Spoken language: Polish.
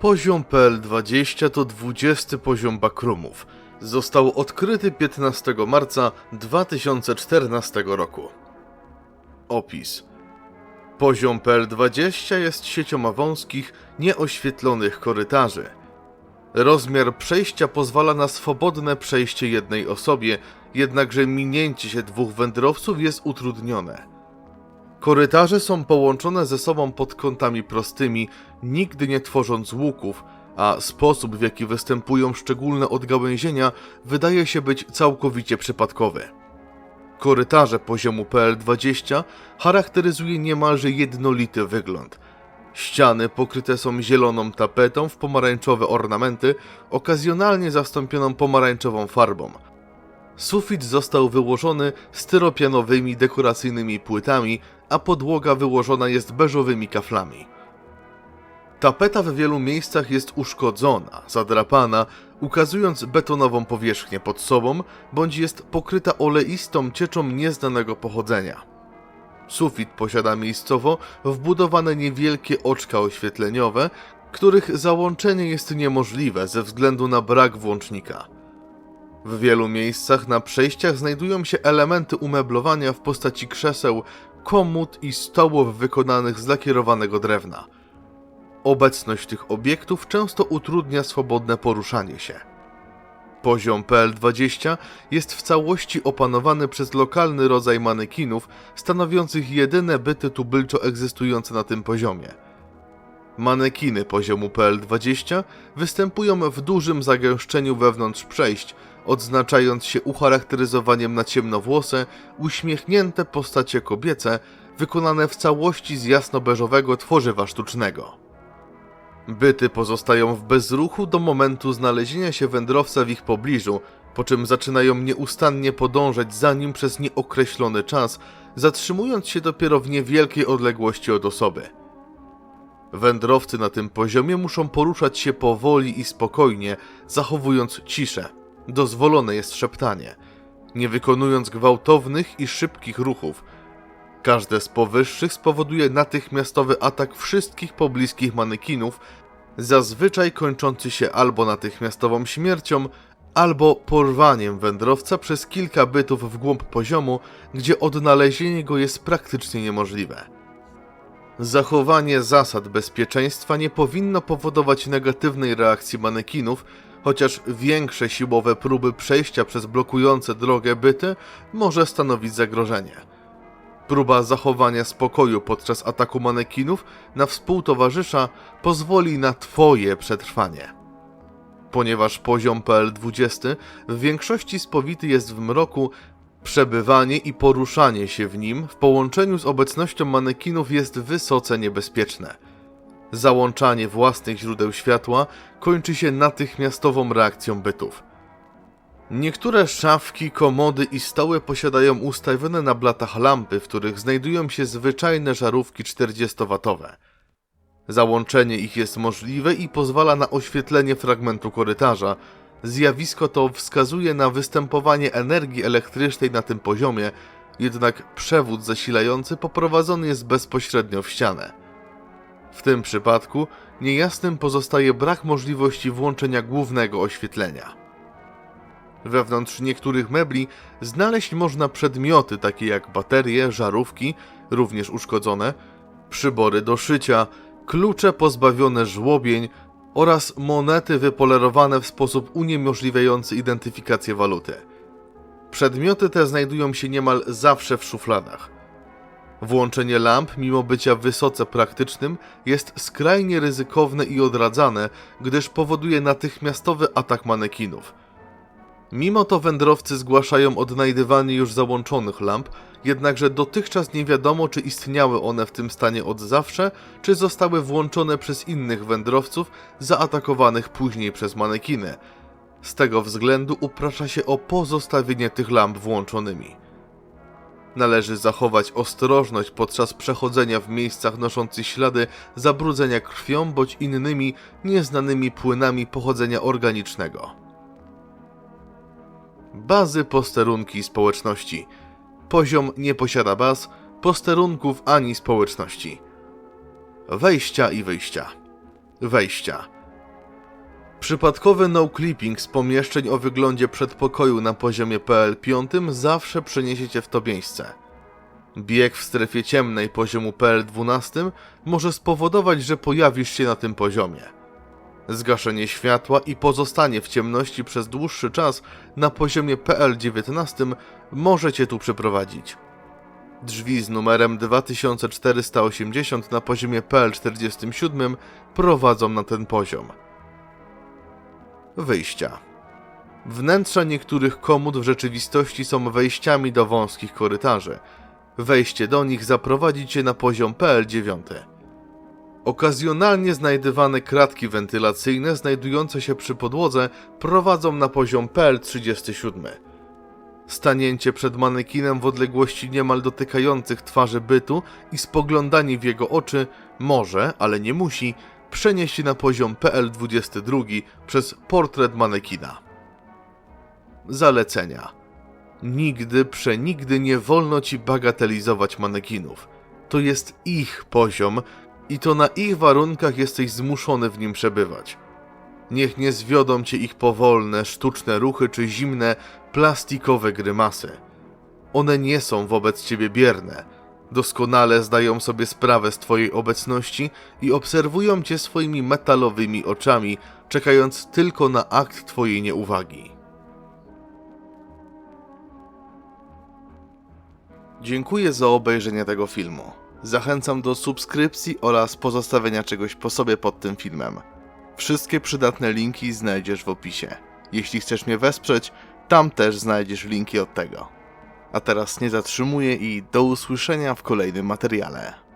Poziom PL20 to 20 poziom bakrumów. Został odkryty 15 marca 2014 roku. Opis. Poziom PL20 jest siecią wąskich, nieoświetlonych korytarzy. Rozmiar przejścia pozwala na swobodne przejście jednej osobie, jednakże minięcie się dwóch wędrowców jest utrudnione. Korytarze są połączone ze sobą pod kątami prostymi, nigdy nie tworząc łuków, a sposób w jaki występują szczególne odgałęzienia wydaje się być całkowicie przypadkowy. Korytarze poziomu PL20 charakteryzuje niemalże jednolity wygląd. Ściany pokryte są zieloną tapetą w pomarańczowe ornamenty, okazjonalnie zastąpioną pomarańczową farbą. Sufit został wyłożony styropianowymi dekoracyjnymi płytami, a podłoga wyłożona jest beżowymi kaflami. Tapeta w wielu miejscach jest uszkodzona, zadrapana, ukazując betonową powierzchnię pod sobą, bądź jest pokryta oleistą cieczą nieznanego pochodzenia. Sufit posiada miejscowo wbudowane niewielkie oczka oświetleniowe, których załączenie jest niemożliwe ze względu na brak włącznika. W wielu miejscach na przejściach znajdują się elementy umeblowania w postaci krzeseł, komód i stołów wykonanych z lakierowanego drewna. Obecność tych obiektów często utrudnia swobodne poruszanie się. Poziom PL20 jest w całości opanowany przez lokalny rodzaj manekinów, stanowiących jedyne byty tubylczo egzystujące na tym poziomie. Manekiny poziomu PL20 występują w dużym zagęszczeniu wewnątrz przejść, odznaczając się ucharakteryzowaniem na ciemnowłose, uśmiechnięte postacie kobiece, wykonane w całości z jasno-beżowego tworzywa sztucznego. Byty pozostają w bezruchu do momentu znalezienia się wędrowca w ich pobliżu, po czym zaczynają nieustannie podążać za nim przez nieokreślony czas, zatrzymując się dopiero w niewielkiej odległości od osoby. Wędrowcy na tym poziomie muszą poruszać się powoli i spokojnie, zachowując ciszę. Dozwolone jest szeptanie, nie wykonując gwałtownych i szybkich ruchów. Każde z powyższych spowoduje natychmiastowy atak wszystkich pobliskich manekinów, zazwyczaj kończący się albo natychmiastową śmiercią, albo porwaniem wędrowca przez kilka bytów w głąb poziomu, gdzie odnalezienie go jest praktycznie niemożliwe. Zachowanie zasad bezpieczeństwa nie powinno powodować negatywnej reakcji manekinów, chociaż większe siłowe próby przejścia przez blokujące drogę byty może stanowić zagrożenie. Próba zachowania spokoju podczas ataku manekinów na współtowarzysza pozwoli na Twoje przetrwanie. Ponieważ poziom PL20 w większości spowity jest w mroku, przebywanie i poruszanie się w nim w połączeniu z obecnością manekinów jest wysoce niebezpieczne. Załączanie własnych źródeł światła kończy się natychmiastową reakcją bytów. Niektóre szafki, komody i stoły posiadają ustawione na blatach lampy, w których znajdują się zwyczajne żarówki 40-watowe. Załączenie ich jest możliwe i pozwala na oświetlenie fragmentu korytarza. Zjawisko to wskazuje na występowanie energii elektrycznej na tym poziomie, jednak przewód zasilający poprowadzony jest bezpośrednio w ścianę. W tym przypadku niejasnym pozostaje brak możliwości włączenia głównego oświetlenia. Wewnątrz niektórych mebli znaleźć można przedmioty takie jak baterie, żarówki, również uszkodzone, przybory do szycia, klucze pozbawione żłobień oraz monety wypolerowane w sposób uniemożliwiający identyfikację waluty. Przedmioty te znajdują się niemal zawsze w szufladach. Włączenie lamp, mimo bycia wysoce praktycznym, jest skrajnie ryzykowne i odradzane, gdyż powoduje natychmiastowy atak manekinów. Mimo to wędrowcy zgłaszają odnajdywanie już załączonych lamp, jednakże dotychczas nie wiadomo, czy istniały one w tym stanie od zawsze, czy zostały włączone przez innych wędrowców zaatakowanych później przez manekiny. Z tego względu uprasza się o pozostawienie tych lamp włączonymi. Należy zachować ostrożność podczas przechodzenia w miejscach noszących ślady zabrudzenia krwią bądź innymi nieznanymi płynami pochodzenia organicznego. Bazy posterunki społeczności. Poziom nie posiada baz, posterunków ani społeczności. Wejścia i wyjścia. Wejścia. Przypadkowy no-clipping z pomieszczeń o wyglądzie przedpokoju na poziomie PL5 zawsze przeniesiecie w to miejsce. Bieg w strefie ciemnej poziomu PL12 może spowodować, że pojawisz się na tym poziomie. Zgaszenie światła i pozostanie w ciemności przez dłuższy czas na poziomie PL19 może cię tu przyprowadzić. Drzwi z numerem 2480 na poziomie PL47 prowadzą na ten poziom. Wyjścia. Wnętrza niektórych komód w rzeczywistości są wejściami do wąskich korytarzy. Wejście do nich zaprowadzi cię na poziom PL9. Okazjonalnie znajdywane kratki wentylacyjne znajdujące się przy podłodze prowadzą na poziom PL37. Stanięcie przed manekinem w odległości niemal dotykających twarzy bytu i spoglądanie w jego oczy może, ale nie musi, przenieść na poziom PL22 przez portret manekina. Zalecenia. Nigdy, przenigdy nie wolno ci bagatelizować manekinów. To jest ich poziom i to na ich warunkach jesteś zmuszony w nim przebywać. Niech nie zwiodą cię ich powolne, sztuczne ruchy czy zimne, plastikowe grymasy. One nie są wobec ciebie bierne. Doskonale zdają sobie sprawę z twojej obecności i obserwują cię swoimi metalowymi oczami, czekając tylko na akt twojej nieuwagi. Dziękuję za obejrzenie tego filmu. Zachęcam do subskrypcji oraz pozostawienia czegoś po sobie pod tym filmem. Wszystkie przydatne linki znajdziesz w opisie. Jeśli chcesz mnie wesprzeć, tam też znajdziesz linki od tego. A teraz nie zatrzymuję i do usłyszenia w kolejnym materiale.